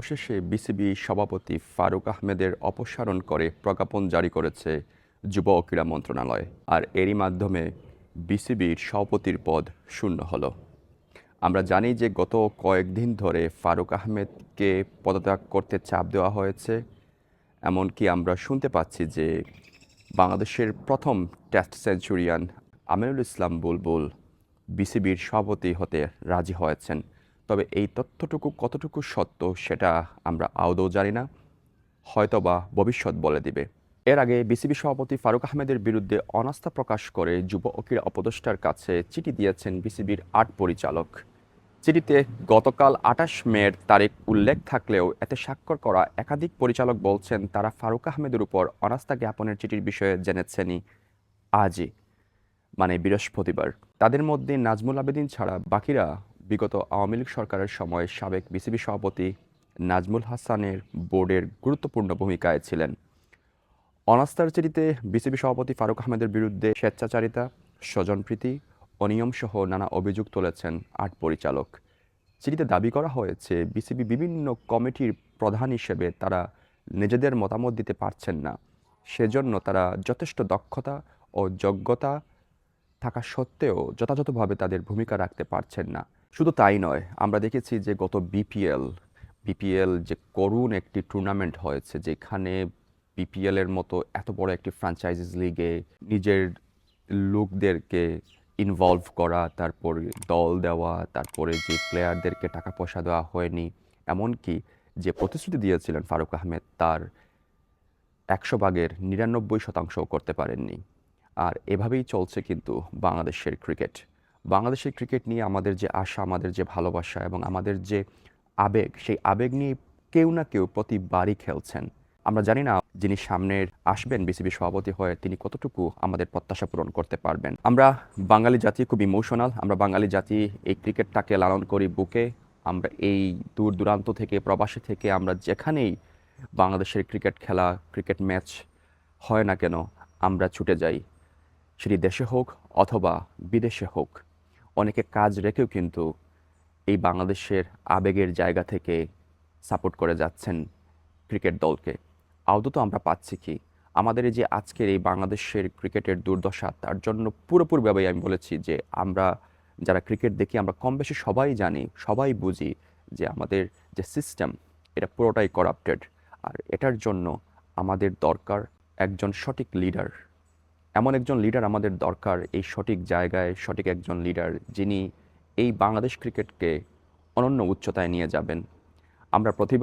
শেষে বিসিবি সভাপতি ফারুক আহমেদের অপসারণ করে প্রজ্ঞাপন জারি করেছে যুব ও ক্রীড়া মন্ত্রণালয়। আর এরই মাধ্যমে বিসিবির সভাপতির পদ শূন্য হলো। আমরা জানি যে গত কয়েকদিন ধরে ফারুক আহমেদকে পদত্যাগ করতে চাপ দেওয়া হয়েছে। এমনকি আমরা শুনতে পাচ্ছি যে বাংলাদেশের প্রথম টেস্ট সেঞ্চুরিয়ান আমিনুল ইসলাম বুলবুল বিসিবির সভাপতি হতে রাজি হয়েছেন। তবে এই তথ্যটুকু কতটুকু সত্য সেটা আমরা আদৌ জানি না। হয়তোবা ভবিষ্যৎ বলে দিবে। এর আগে বিসিবি সভাপতি ফারুক আহমেদের বিরুদ্ধে অনাস্থা প্রকাশ করে যুব ও ক্রীড়া উপদেষ্টার কাছে চিঠি দিয়েছেন বিসিবির আট পরিচালক। চিঠিতে গতকাল আটাশ মের তারিখ উল্লেখ থাকলেও এতে স্বাক্ষর করা একাধিক পরিচালক বলছেন তারা ফারুক আহমেদের উপর অনাস্থা জ্ঞাপনের চিঠির বিষয়ে জেনেছেনই আজই মানে বৃহস্পতিবার। তাদের মধ্যে নাজমুল আবেদিন ছাড়া বাকিরা বিগত আওয়ামী লীগ সরকারের সময় সাবেক বিসিবি সভাপতি নাজমুল হাসানের বোর্ডের গুরুত্বপূর্ণ ভূমিকায় ছিলেন। অনাস্থার চিঠিতে বিসিবি সভাপতি ফারুক আহমেদের বিরুদ্ধে স্বেচ্ছাচারিতা, স্বজনপ্রীতি অনিয়মসহ নানা অভিযোগ তুলেছেন আট পরিচালক। চিঠিতে দাবি করা হয়েছে, বিসিবি বিভিন্ন কমিটির প্রধান হিসেবে তারা নিজেদের মতামত দিতে পারছেন না। সেজন্য তারা যথেষ্ট দক্ষতা ও যোগ্যতা থাকা সত্ত্বেও যথাযথভাবে তাদের ভূমিকা রাখতে পারছেন না। শুধু তাই নয়, আমরা দেখেছি যে গত বিপিএল বিপিএল যে করুণ একটি টুর্নামেন্ট হয়েছে, যেখানে বিপিএল এর মতো এত বড় একটি ফ্র্যাঞ্চাইজিস লিগে নিজের লোকদেরকে ইনভলভ করা, তারপর দল দেওয়া, তারপরে যে প্লেয়ারদেরকে টাকা পয়সা দেওয়া হয়নি, এমনকি যে প্রতিশ্রুতি দিয়েছিলেন ফারুক আহমেদ, তার একশো ভাগের নিরানব্বই শতাংশও করতে পারেননি। আর এভাবেই চলছে কিন্তু বাংলাদেশের ক্রিকেট বাংলাদেশের ক্রিকেট নিয়ে আমাদের যে আশা, আমাদের যে ভালোবাসা এবং আমাদের যে আবেগ, সেই আবেগ নিয়ে কেউ না কেউ প্রতিবারই খেলছেন। আমরা জানি না যিনি সামনের আসবেন, বিসিবি সভাপতি হয়ে তিনি কতটুকু আমাদের প্রত্যাশা পূরণ করতে পারবেন। আমরা বাঙালি জাতি খুব ইমোশনাল আমরা বাঙালি জাতি এই ক্রিকেটটাকে লালন করি বুকে। আমরা এই দূর দূরান্ত থেকে, প্রবাসী থেকে আমরা যেখানেই বাংলাদেশের ক্রিকেট খেলা, ক্রিকেট ম্যাচ হয় না কেন, আমরা ছুটে যাই। সেটি দেশে হোক অথবা বিদেশে হোক। অনেকে কাজ রেখেও কিন্তু এই বাংলাদেশের আবেগের জায়গা থেকে সাপোর্ট করে যাচ্ছেন ক্রিকেট দলকে। আদৌ আমরা পাচ্ছি কি? আমাদের এই যে আজকের এই বাংলাদেশের ক্রিকেটের দুর্দশা, তার জন্য পুরোপুরিভাবে আমি বলেছি যে আমরা যারা ক্রিকেট দেখি, আমরা কম বেশি সবাই জানি, সবাই বুঝি যে আমাদের যে সিস্টেম এটা পুরোটাই করাপ্টেড আর এটার জন্য আমাদের দরকার একজন সঠিক লিডার এমন একজন লিডার আমাদের দরকার এই সঠিক জায়গায়, সঠিক একজন লিডার যিনি এই বাংলাদেশ ক্রিকেটকে অনন্য উচ্চতায় নিয়ে যাবেন। আমরা প্রতিবার